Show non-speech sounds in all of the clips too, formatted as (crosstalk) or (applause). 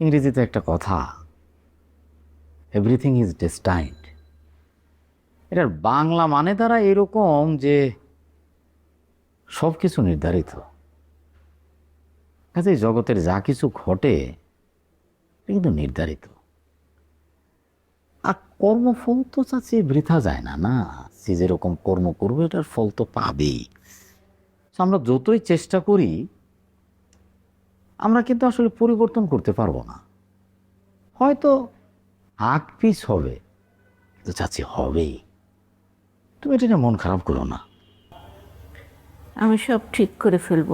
ইংরেজিতে একটা কথা এভরিথিং ইজ ডেস্টাইন্ড এটার বাংলা মানে তারা এরকম যে সব কিছু নির্ধারিত। কাজে জগতের যা কিছু ঘটে কিন্তু নির্ধারিত। আর কর্মফল তো চাচ্ছি বৃথা যায় না না? সে যেরকম কর্ম করবে, এটার ফল তো পাবেই। আমরা যতই চেষ্টা করি আমরা কিন্তু আসলে পরিবর্তন করতে পারব না। হয়তো আগ পিস হবে তো হবেই। তুমি এটা নিয়ে মন খারাপ করো না। আমি সব ঠিক করে ফেলব।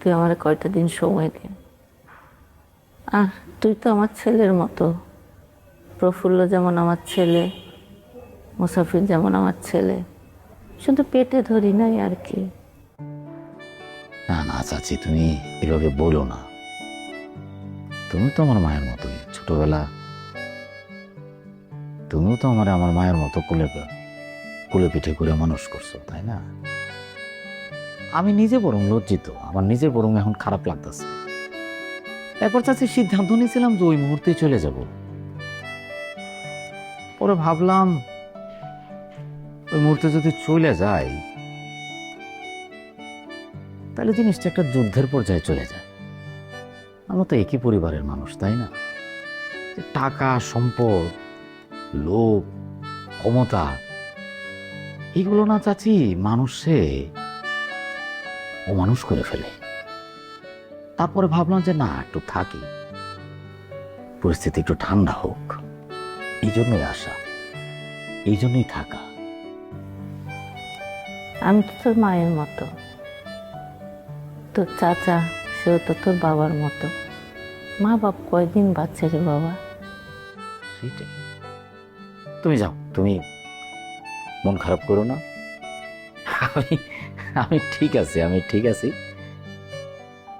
তুই আমার কয়টা দিন সময় দিন আর তুই তো আমার ছেলের মতো। প্রফুল্ল যেমন আমার ছেলে, মুসাফির যেমন আমার ছেলে। শুধু পেটে ধরি নাই আর কি। না না, চাচি, তুমি এভাবে বলো না। তুমি তো আমার মায়ের মতোই, ছোটবেলা। তুমিও তো আমার আমার মায়ের মতো কোলে কোলে পিঠে করে মানুষ করছ, তাই না? আমি নিজে বরং লজ্জিত, আমার নিজের বরং এখন খারাপ লাগতেছে। এরপর চাচি সিদ্ধান্ত নিয়েছিলাম যে ওই মুহূর্তেই চলে যাব। পরে ভাবলাম, ওই মুহূর্তে যদি চলে যাই তাহলে জিনিসটা একটা যুদ্ধের পর্যায়ে চলে যায়। আমরা তো একই পরিবারের মানুষ, তাই না? টাকা, সম্পদ, লোভ, ক্ষমতা, এগুলো না চাচি মানুষে অমানুষ করে ফেলে। তারপরে ভাবলাম যে না, একটু থাকি। পরিস্থিতি একটু ঠান্ডা হোক। এই জন্যই আসা। এই জন্যই থাকা। আমি তো তোর মায়ের মতো। তোর চাচা সেও তো তোর বাবার মতো। মা বাপ কয়দিন বাচ্চা রে বাবা? তুমি যাও, তুমি মন খারাপ করো না। আমি আমি ঠিক আছি, আমি ঠিক আছি।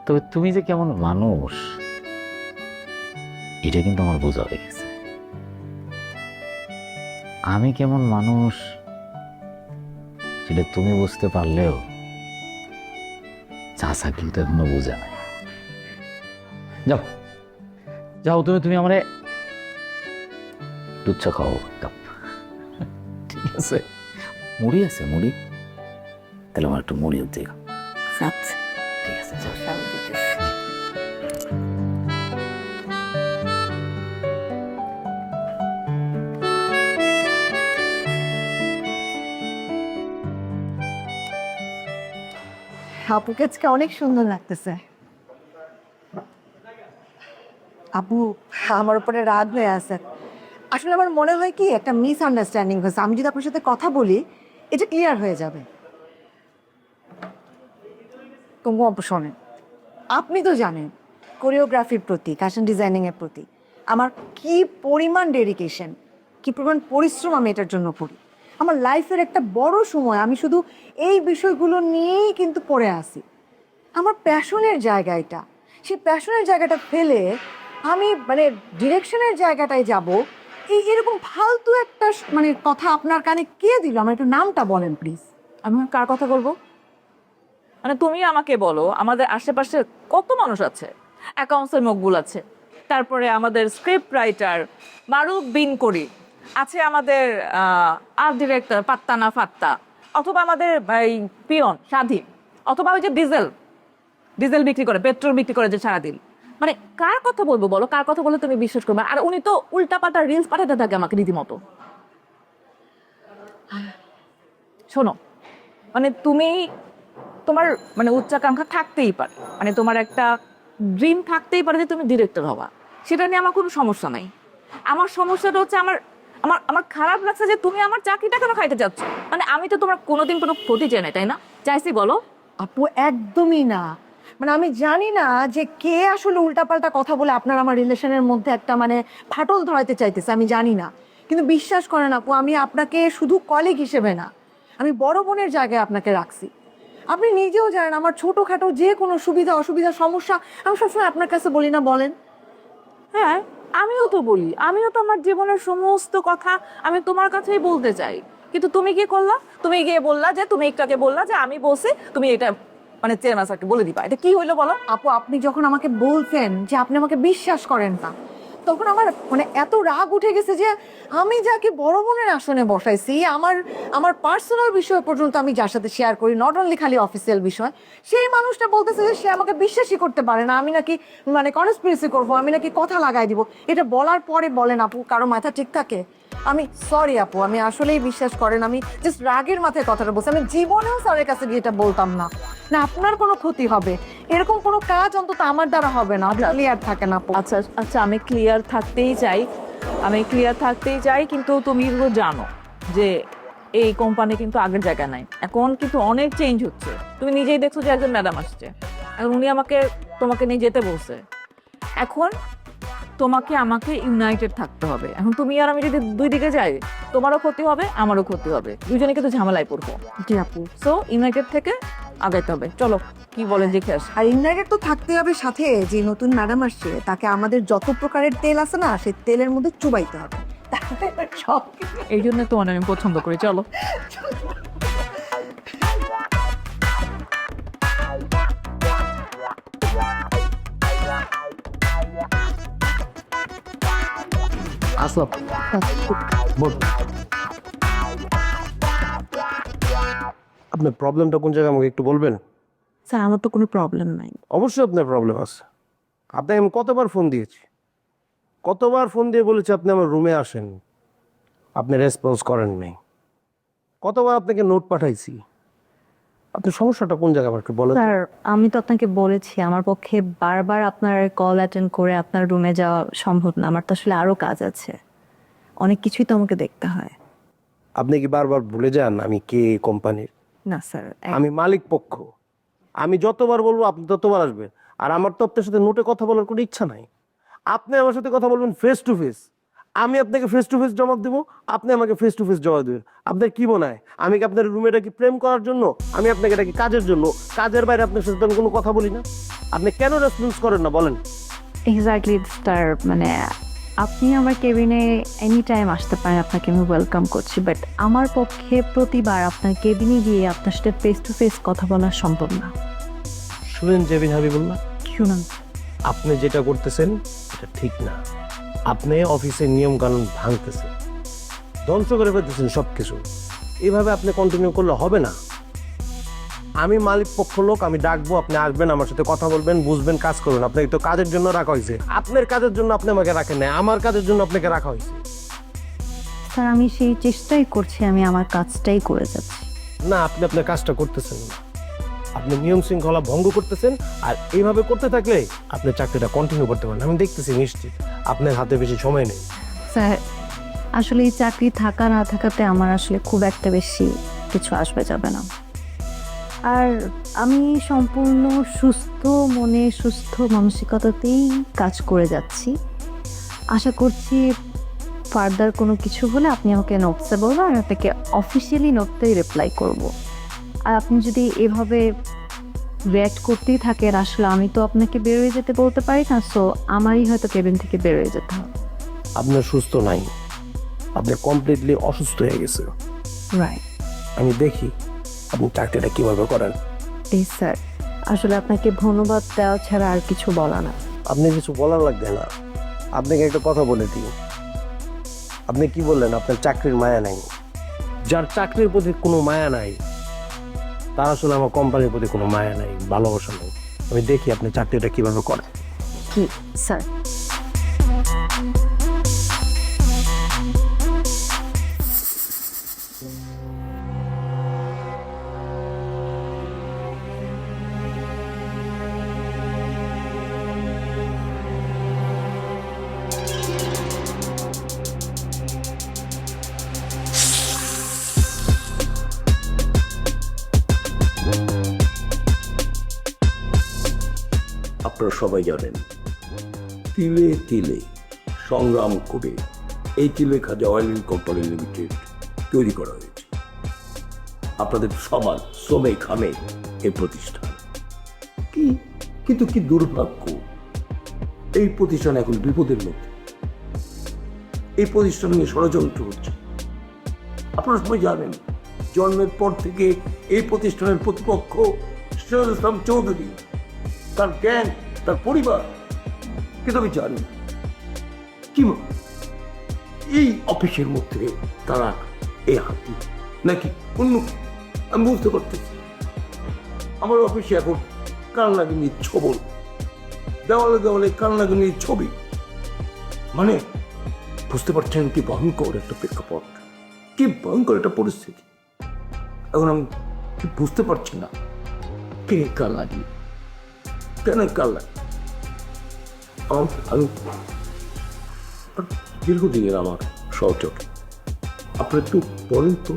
তবে তুমি যে কেমন মানুষ, এটা কিন্তু আমার বোঝা হয়ে গেছে। আমি কেমন মানুষ, সেটা তুমি বুঝতে পারলেও চাষা কিন্তু এখনও বোঝা নাই যাও। যাও তুমি তুমি আমারে দুধ খাও কাপ। ঠিক আছে। মুড়ি আছে মুড়ি? তাহলে আমার একটু মুড়ি দিয়ে ঠিক আছে ঠিক আছে আপুকে আজকে অনেক সুন্দর লাগতেছে। আপু, আমার উপরে রাগ হয়ে আছে। আসলে আমার মনে হয় কি, একটা মিস আন্ডারস্ট্যান্ডিং হয়েছে। আমি যদি আপনার সাথে কথা বলি, এটা ক্লিয়ার হয়ে যাবে। কুমু আপু আপনি তো জানেন কোরিওগ্রাফির প্রতি ফ্যাশন ডিজাইনিংয়ের প্রতি, আমার কি পরিমাণ ডেডিকেশন কি পরিমাণ পরিশ্রম আমি এটার জন্য করি। আমার লাইফের একটা বড় সময়, আমি শুধু এই বিষয়গুলো নিয়েই কিন্তু পড়ে আসি আমার প্যাশনের জায়গা এটা। সেই প্যাশনের জায়গাটা ফেলে আমি মানে ডিরেকশনের জায়গাটায় যাব। এই এরকম ফালতু একটা মানে কথা আপনার কানে কে দিল? আমার একটু নামটা বলেন প্লিজ আমি কার কথা বলব? মানে তুমি আমাকে বলো, আমাদের আশেপাশে কত মানুষ আছে? অ্যাকাউন্টসের মকবুল আছে। তারপরে আমাদের স্ক্রিপ্ট রাইটার মারুফ বিন করি আছে আমাদের আর্ট ডিরেক্টর পাত্তা না ফাত্তা, অথবা আমাদের এই পিয়ন, স্বাধীন, অথবা ওই যে ডিজেল ডিজেল বিক্রি করে, পেট্রোল বিক্রি করে যে সারাদিন। মানে কার কথা বলব বলো? কার কথা বলে তুমি বিশ্বাস করবে? আর উনি তো উল্টাপাল্টা রিলস পাঠাতে থাকে আমাকে রীতিমতো। শোনো মানে তুমি তোমার মানে উচ্চাকাঙ্ক্ষা থাকতেই পারে। মানে তোমার একটা ড্রিম থাকতেই পারে যে তুমি ডিরেক্টর হবা। সেটা নিয়ে আমার কোনো সমস্যা নাই। আমার সমস্যাটা হচ্ছে আমার আমার আমার খারাপ লাগছে যে তুমি আমার চাকরিটা কেন খাইতে চাচ্ছ মানে আমি তো তোমার কোনোদিন কোনো ক্ষতি চাই না তাই না? চাইছি বলো। আপু একদমই না। মানে আমি জানি না যে কে আসলে উল্টাপাল্টা কথা বলে আপনার আমার রিলেশনের মধ্যে একটা মানে ফাটল ধরাতে চাইতেছে আমি জানি না। কিন্তু বিশ্বাস করেন আপু আমি আপনাকে শুধু কলিগ হিসেবে না আমি বড় বোনের জায়গায় আপনাকে রাখছি। আপনি নিজেও জানেন আমার ছোটোখাটো যে কোনো সুবিধা অসুবিধা সমস্যা আমি সবসময় আপনার কাছে বলি না বলেন। হ্যাঁ আমিও তো বলি, আমিও তো আমার জীবনের সমস্ত কথা আমি তোমার কাছেই বলতে চাই। কিন্তু তুমি কি করলা? তুমি গিয়ে বললা যে, তুমি একটাকে বললা যে, আমি বসে তুমি এটা মানে চেয়ারম্যান স্যারকে বলে দিবা। এটা কি হইল বলো? আপু, আপনি যখন আমাকে বলছেন যে আপনি আমাকে বিশ্বাস করেন না তখন আমার মানে এত রাগ উঠে গেছে যে আমি যাকে বড় বোনের আসনে বসাইছি, আমার আমার পার্সোনাল বিষয় পর্যন্ত আমি যার সাথে শেয়ার করি নট অনলি খালি অফিসিয়াল বিষয়, সেই মানুষটা বলতেছে যে সে আমাকে বিশ্বাসই করতে পারে না, আমি নাকি মানে কনস্পিরেসি করব, আমি নাকি কথা লাগাই দিব। এটা বলার পরে বলেন আপু, কারও মাথা ঠিক থাকে? আমি সরি আপু, আমি আসলেই বিশ্বাস করেন, আমি জাস্ট রাগের মাথায় কথাটা বলছি, আমি জীবনেও স্যারের কাছে গিয়ে এটা বলতাম না। না, আপনার কোনো ক্ষতি হবে। এরকম কোনো কাজ অন্তত আমার দ্বারা হবে না ক্লিয়ার থাকে না আচ্ছা আচ্ছা আমি ক্লিয়ার থাকতেই চাই, আমি ক্লিয়ার থাকতেই চাই, কিন্তু তুমি জানো যে এই কোম্পানি কিন্তু আগের জায়গা নাই। এখন কিন্তু অনেক চেঞ্জ হচ্ছে। তুমি নিজেই দেখছ যে একজন ম্যাডাম আসছে। এখন উনি আমাকে, তোমাকে নিয়ে যেতে বলছে। এখন তোমাকে আমাকে ইউনাইটেড থাকতে হবে। এখন তুমি আর আমি যদি দুই দিকে যাই তোমারও ক্ষতি হবে আমারও ক্ষতি হবে। দুজনে কিন্তু ঝামেলায় পড়ব। জি আপু। সো ইউনাইটেড থেকে আগাইতে হবে। চলো কি বলেন দেখে আসি আর ইউনাইটেড তো থাকতে হবে সাথে যে নতুন ম্যাডাম আসছে তাকে আমাদের যত প্রকারের তেল আছে না সেই তেলের মধ্যে চুবাইতে হবে। সব এই জন্য তোমার আমি পছন্দ করি। চলো। (laughs) আসলাম। বল আপনার প্রবলেমটা কোন জায়গায় আমাকে একটু বলবেন? স্যার আমার তো কোনো প্রবলেম নাই। অবশ্যই আপনার প্রবলেম আছে। আপনাকে আমি কতবার ফোন দিয়েছি? কতবার ফোন দিয়ে বলেছি আপনি আমার রুমে আসেন আপনি রেসপন্স করেন নাই কতবার আপনাকে নোট পাঠাইছি? আপনার সমস্যাটা কোন জায়গায় আমাকে বলেন স্যার আমি তো আপনাকে বলেছি আমার পক্ষে বারবার আপনার কল অ্যাটেন্ড করে আপনার রুমে যাওয়া সম্ভব না। আমার তো আসলে আরও কাজ আছে। অনেক কিছুই তো আমাকে দেখতে হয়। আপনি কি বারবার ভুলে যান আমি কে কোম্পানির? না স্যার আমি মালিক পক্ষ। আমি যতবার বলব আপনি ততবার আসবেন। আর আমার তো আপনার সাথে নোটে কথা বলার কোনো ইচ্ছা নাই। আপনি আমার সাথে কথা বলবেন ফেস টু ফেস আমি আপনাকে ফেস টু ফেস জবাব দেবো আপনি আমাকে ফেস টু ফেস জবাব দেবেন। আপনার কি মনে হয়? আমি কি আপনার রুমে কি প্রেম করার জন্য? আমি আপনাকে এটা কি কাজের জন্য? কাজের বাইরে আপনার সাথে আমি কোনো কথা বলি না। আপনি কেন রেসপন্স করেন না বলেন। এক্স্যাক্টলি স্যার মানে আপনি আমার কেবিনে এনি টাইম আসতে পারেন আপনাকে আমি ওয়েলকাম করছি বাট আমার পক্ষে প্রতিবার আপনার কেবিনে গিয়ে আপনার সাথে ফেস টু ফেস কথা বলা সম্ভব না। শুনেন জেবিন হাবিবুল্লাহ। শুনুন। আপনি যেটা করতেছেন এটা ঠিক না। আপনি অফিসের নিয়ম কানুন ভাঙতেছেন। ধ্বংস করে ফেলতেছেন সব কিছু এইভাবে আপনি কন্টিনিউ করলে হবে না। আমি মালিক পক্ষ লোক আমি ডাকবো আপনি আসবেন আমার সাথে কথা বলবেন বুঝবেন কাজ করবেন। আপনাকে তো কাজের জন্য রাখা হয়েছে। আপনার কাজের জন্য আপনি আমাকে রাখেন না আমার কাজের জন্য আপনাকে রাখা হয়েছে। স্যার আমি সেই চেষ্টাই করছি আমি আমার কাজটাই করে যাচ্ছি। না আপনি আপনার কাজটা করতেছেন না। আপনি নিয়ম শৃঙ্খলা ভঙ্গ করতেছেন, আর এইভাবে করতে থাকলে আপনি চাকরিটা কন্টিনিউ করতে পারেন আমি দেখতেছি নিশ্চিত আপনার হাতে বেশি সময় নেই। স্যার, আসলে এই চাকরি থাকা না থাকাতে আমার আসলে খুব একটা বেশি কিছু আসবে যাবে না। আর আমি সম্পূর্ণ সুস্থ মনে, সুস্থ মানসিকতাতেই কাজ করে যাচ্ছি। আশা করছি ফার্দার কোনো কিছু হলে আপনি আমাকে নোটসে বলবেন আমি আপনাকে অফিসিয়ালি নোটতেই রিপ্লাই করব। আর আপনি যদি এভাবে রিয়াক্ট করতেই থাকেন আসলে আমি তো আপনাকে বেরোয় যেতে বলতে পারি না সো আমারই হয়তো কেবিন থেকে বেরোয় যেতে হবে। আপনার সুস্থ নাই। আপনি কমপ্লিটলি অসুস্থ হয়ে গেছে। রাইট আমি দেখি আপনি চাকরিটা কীভাবে করেন। প্লিজ স্যার আসলে আপনাকে ধন্যবাদ দেওয়া ছাড়া আর কিছু বলা না। আপনি কিছু বলার লাগবে না। আপনাকে একটা কথা বলে দিই। আপনি কি বললেন আপনার চাকরির মায়া নাই। যার চাকরির প্রতি কোনো মায়া নাই তার শুনে আমার কোম্পানির প্রতি কোনো মায়া নাই, ভালোবাসা নেই। আমি দেখি আপনি চাকরিটা কীভাবে করেন। কি, স্যার? আপনারা সবাই জানেন। তিলে তিলে সংগ্রাম করে এই তিলে Khaja oil mill company limited তৈরি করা হয়েছে। আপনাদের সবার শ্রমে খামে এই প্রতিষ্ঠান। কি? কিন্তু কি দুর্ভাগ্য? এই প্রতিষ্ঠান এখন বিপদের মধ্যে। এই প্রতিষ্ঠান নিয়ে ষড়যন্ত্র হচ্ছে। আপনারা সবাই জানেন, জন্মের পর থেকে এই প্রতিষ্ঠানের প্রতিপক্ষ সিরাজ ইসলাম চৌধুরী তার জ্ঞান, তার পরিবার। কিন্তু আমি জানি কি এই অফিসের মধ্যে তারা এই হাতি নাকি অন্য আমি বুঝতে পারতেছি আমার অফিসে এখন কালনাগিনীর ছবল দেওয়ালে দেওয়ালে কালনাগিনীর ছবি। মানে বুঝতে পারছেন কি ভয়ঙ্কর একটা প্রেক্ষাপট? কি ভয়ঙ্কর একটা পরিস্থিতি? এখন আমি কি বুঝতে পারছি না কে কালনাগিনী? কেন কাল্লা আমি দীর্ঘদিনের আমার সহযোগ আপনি একটু বলেন তো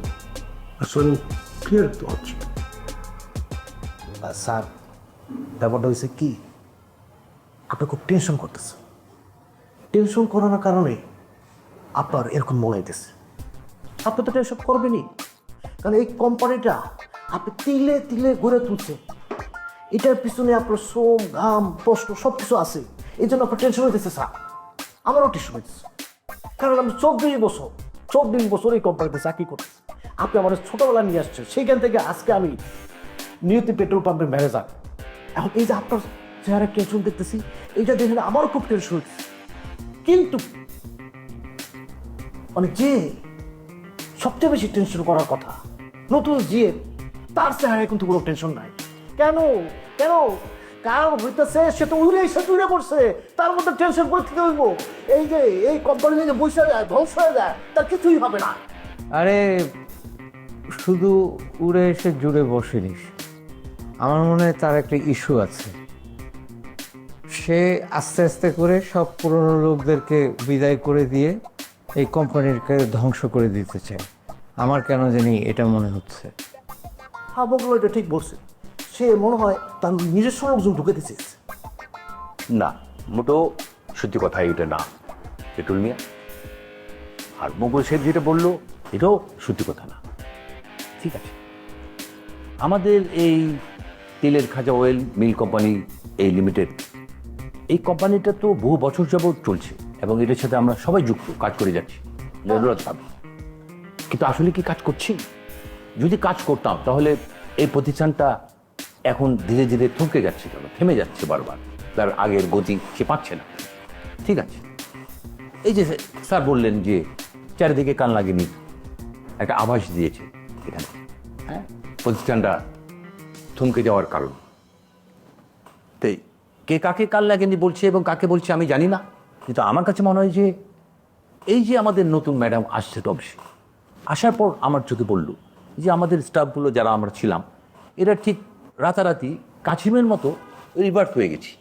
আসলে ক্লিয়ার তো হচ্ছে? স্যার, ব্যাপারটা হয়েছে কি? আপনি খুব টেনশন করতেছেন। টেনশন করানোর কারণে আপনার এরকম মনে হইতেছে। আপনি তো টেনশন করবেনই। কারণ এই কোম্পানিটা আপনি তিলে তিলে গড়ে তুলছে এটার পিছনে আপনার শ্রম, ঘাম, কষ্ট সব কিছু আছে। এই জন্য আপনার টেনশন হইতেছে, স্যার। আমারও টেনশন হইতেছে। কারণ আমি চব্বিশ বছর চব্বিশ বছর এই কোম্পানিতে চাকরি করতেছি। আপনি আমার ছোটবেলা নিয়ে আসছেন। সেইখান থেকে আজকে আমি নিয়তি পেট্রোল পাম্পের ম্যানেজার এখন এই যে আপনার চেহারা টেনশন দেখতেছি, এইটা দেখে আমারও খুব টেনশন হচ্ছে কিন্তু মানে যে সবচেয়ে বেশি টেনশন করার কথা, নতুন জিয়ে তার চেহারায় কিন্তু কোনো টেনশন নাই। কেন? কেন? কারণ হইতেছে সে তো উড়ে এসে উড়ে পড়ছে তার মধ্যে টেনশন করতে হইব এই যে এই কোম্পানি যে বসে যায় ধ্বংস হয়ে যায় তার কিছুই হবে না। আরে শুধু উড়ে এসে জুড়ে বসেনিস। আমার মনে হয় তার একটা ইস্যু আছে। সে আস্তে আস্তে করে সব পুরনো লোকদেরকে বিদায় করে দিয়ে এই কোম্পানিকে ধ্বংস করে দিতে চায়। আমার কেন জানি এটা মনে হচ্ছে। হ্যাঁ বকলো এটা ঠিক বলছে। সে মনে হয় তার নিজস্ব লোকজন ঢুকে দিচ্ছে না মোটো সত্যি কথা এটা না। পেট্রোল মিয়া, আর মোগল সাহেব যেটা বলল, এটাও সত্যি কথা না। ঠিক আছে। আমাদের এই তেলের খাজা অয়েল মিল কোম্পানি এই লিমিটেড, এই কোম্পানিটা তো বহু বছর যাবৎ চলছে এবং এটার সাথে আমরা সবাই যুক্ত, কাজ করে যাচ্ছি। ভাবে কিন্তু আসলে কি কাজ করছি? যদি কাজ করতাম, তাহলে এই প্রতিষ্ঠানটা এখন ধীরে ধীরে থমকে যাচ্ছে কেন? থেমে যাচ্ছে বারবার। তার আগের গতি সে পাচ্ছে না। ঠিক আছে? এই যে স্যার বললেন যে চারিদিকে কান লাগেনি, একটা আভাস দিয়েছে এখানে। হ্যাঁ? প্রতিষ্ঠানটা থমকে যাওয়ার কারণ। তাই কে কাকে কাল লাগেনি বলছে এবং কাকে বলছে আমি জানি না। কিন্তু আমার কাছে মনে হয় যে এই যে আমাদের নতুন ম্যাডাম আসছে অবশ্যই আসার পর আমার চোখে পড়ল যে আমাদের স্টাফগুলো যারা আমরা ছিলাম, এরা ঠিক রাতারাতি কাছিমের মতো রিভার্ট হয়ে গেছি।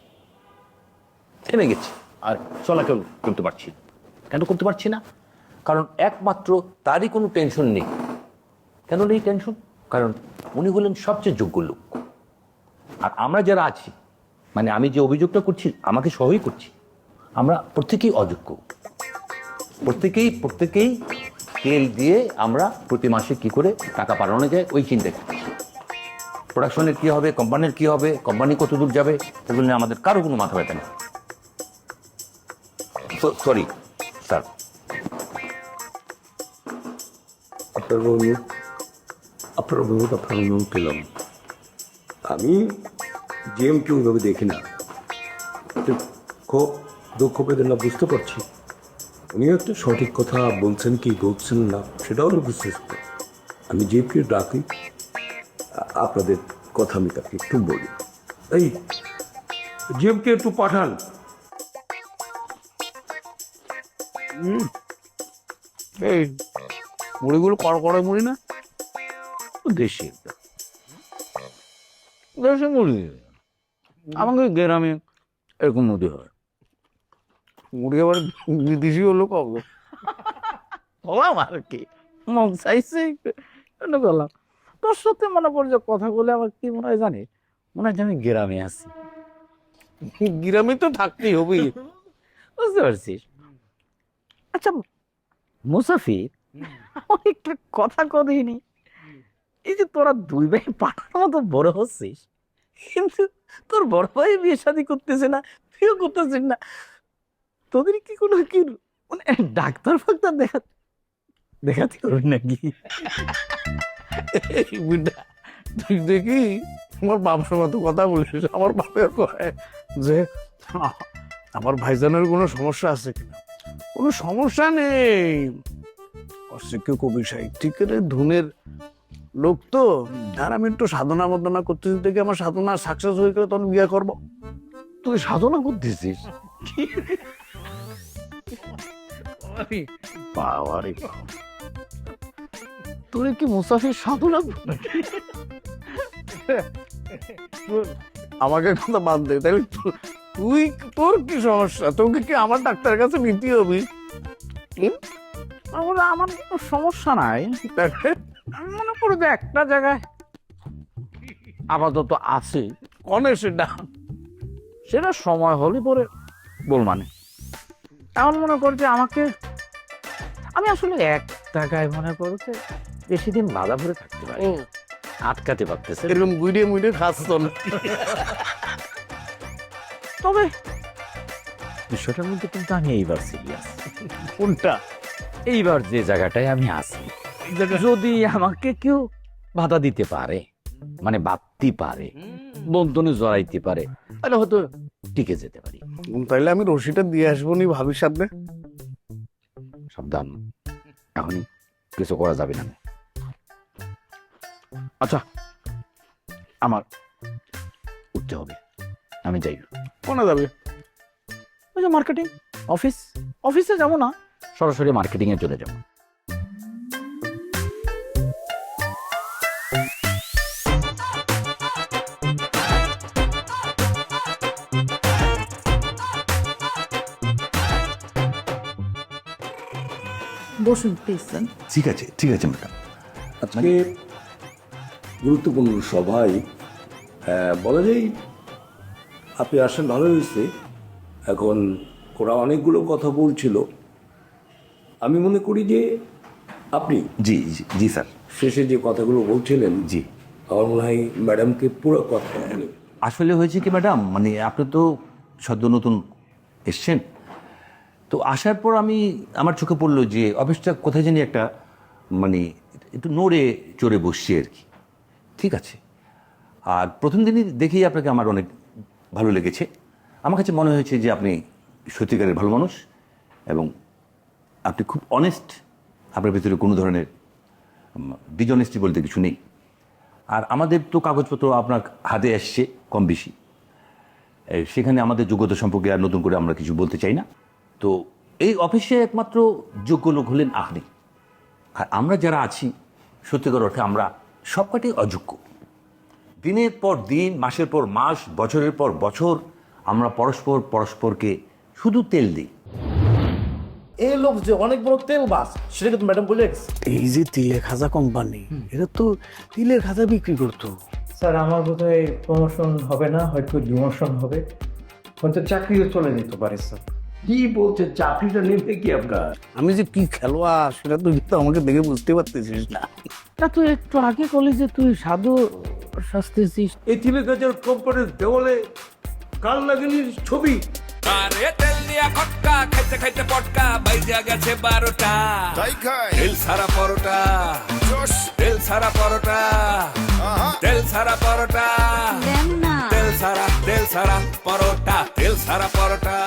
থেমে গেছি। আর চলাচল করতে পারছি কেন করতে পারছি না? কারণ একমাত্র তারই কোনো টেনশন নেই। কেন নেই টেনশন? কারণ উনি হলেন সবচেয়ে যোগ্য লোক। আর আমরা যারা আছি মানে আমি যে অভিযোগটা করছি আমাকে সহই করছি আমরা প্রত্যেকেই অযোগ্য। প্রত্যেকেই প্রত্যেকেই তেল দিয়ে আমরা প্রতি মাসে কী করে টাকা পাঠানো যায় ওই চিন্তা করছি প্রোডাকশনের কি হবে কোম্পানির কি হবে কোম্পানি কত দূর যাবে, এগুলো নিয়ে আমাদের কারও কোনো মাথা ব্যথা সরি স্যার আপনার আপনার অনুরোধ পেলাম। আমি জিএমকে ওইভাবে দেখি না। খুব দুঃখ বেদনা বুঝতে পারছি। উনি একটা সঠিক কথা বলছেন কি বলছেন না, সেটাও আমি বুঝতে আমি জিএমকে ডাকি আপনাদের কথা আমি তাকে একটু বলি। এই জিএমকে একটু পাঠান। এই মুড়িগুলো কড়কড়ে মুড়ি না? দেশি। দেশি মুড়ি। আমাকে গ্রামে এরকম মুড়ি হয়। মুড়ি আবার বিদেশি হলো কবে বললাম আর কি? মন চাইছে। একটু সাথে মনে পড়ছে কথা বলে আমার কি মনে হয় জানি? মনে হয় আমি গ্রামে আছি। গ্রামে তো থাকতেই হবে বুঝতে পারছিস? আচ্ছা মুসাফির একটা কথা কদিনি এই যে তোরা দুই ভাই পাঠার মতো বড় হচ্ছিস কিন্তু তোর বড় ভাই বিয়ে শাদি করতেছে না তুইও করতেছিস না। তোদের কি কোনো কি মানে ডাক্তার ফাক্তার দেখা দেখাতে করবি নাকি? বুড়া, তুই দেখি আমার বাবার মতো কথা বলিস আমার বাপের কয় যে আমার ভাইজানের কোনো সমস্যা আছে কিনা? কোনো সমস্যা নেই। অশিক্ষিত কবি সাহিত্যিকের ধুনের লোক তো আর আমি একটু সাধনা মদনা করতেছি দেখে আমার সাধনা সাকসেস হয়ে গেলে তখন বিয়ে করব। তুই সাধনা করতেছিস? বাবারে। বাবা। তুই কি মুসাফির সাধনা আমাকে কথা বাদ দে তাহলে তুই তোর কি সমস্যা? তোকে কি আমার ডাক্তারের কাছে নিতে হবে? আমার কোনো সমস্যা নাই। আমি মনে করি যে একটা জায়গায় আপাতত আছে। কনে সেটা? সেটা সময় হলে পরে বল মানে। এমন মনে করছে আমাকে আমি আসলে এক জায়গায় মনে করছে বেশি দিন বাধা ভরে থাকতে পারি। আটকাতে পারতেছে এরকম গুইডে মুইডে তো না? তবে বিষয়টার মধ্যে কিন্তু আমি এইবার সিরিয়াস কোনটা? এইবার যে জায়গাটায় আমি আছি যদি আমাকে কেউ বাধা দিতে পারে মানে বাঁধতে পারে বন্ধনে জড়াইতে পারে তাহলে হয়তো টিকে যেতে পারি। তাইলে আমি রশিটা দিয়ে আসব নি ভাবির সাবধান। এখন কিছু করা যাবে না। আচ্ছা আমার উঠতে হবে আমি যাই। কোনে যাবে? ওই যে মার্কেটিং অফিস অফিসে যাব না সরাসরি মার্কেটিং এ চলে যাব। বসুন প্লিজ ঠিক আছে ঠিক আছে ম্যাডাম আজকে গুরুত্বপূর্ণ সভায় আহ, বলা যায় আপনি আসেন ভালো হয়েছে। এখন ওরা অনেকগুলো কথা বলছিল। আমি মনে করি যে আপনি জি জি স্যার। শেষে যে কথাগুলো বলছিলেন জি। আমার মনে হয় ম্যাডামকে পুরো কথা আসলে হয়েছে কি ম্যাডাম মানে আপনি তো সদ্য নতুন এসছেন তো আসার পর আমি আমার চোখে পড়ল যে অফিসটা কোথায় জানি একটা মানে একটু নড়ে চড়ে বসছে আর কি। ঠিক আছে। আর প্রথম দিনই দেখেই আপনাকে আমার অনেক ভালো লেগেছে। আমার কাছে মনে হয়েছে যে আপনি সত্যিকারের ভালো মানুষ এবং আপনি খুব অনেস্ট আপনার ভিতরে কোনো ধরনের ডিজনেস্টি বলতে কিছু নেই। আর আমাদের তো কাগজপত্র আপনার হাতে আসছে কম বেশি। সেখানে আমাদের যোগ্যতা সম্পর্কে আর নতুন করে আমরা কিছু বলতে চাই না। তো এই অফিসে একমাত্র যোগ্য লোক হলেন আপনি। আর আমরা যারা আছি, সত্যিকার অর্থে আমরা সবকটাই অযোগ্য। দিনের পর দিন মাসের পর মাস বছরের পর বছর আমরা পরস্পর পরস্পরকে শুধু তেল দিই। এই লোক যে অনেক বড় তেল বাস সেটা কিন্তু ম্যাডাম বলে এই যে তিলের খাজা কোম্পানি এটা তো তিলের খাজা বিক্রি করতো। স্যার আমার বোধহয় প্রমোশন হবে না হয়তো ডিমোশন হবে। হয়তো চাকরিও চলে যেতে পারে স্যার। কি বলছে চাকরিটা নেবে কি আপনার? আমি যে কি খেলোয়াড় সেটা তুই তো আমাকে দেখে বুঝতে পারতেছিস না। তা তুই একটু আগে করলি যে তুই সাধু শাস্তেছিস এই তিলের গাছের কোম্পানির দেওয়ালে কাল লাগেনি ছবি। আরে তেল দিয়া খটকা খাইতে খাইতে পটকা বাইজা গেছে বারোটা। তাই খাই তেল সারা পরোটা। জোশ তেল সারা পরোটা। তেল সারা পরোটা। তেল সারা তেল সারা পরোটা। তেল সারা পরোটা।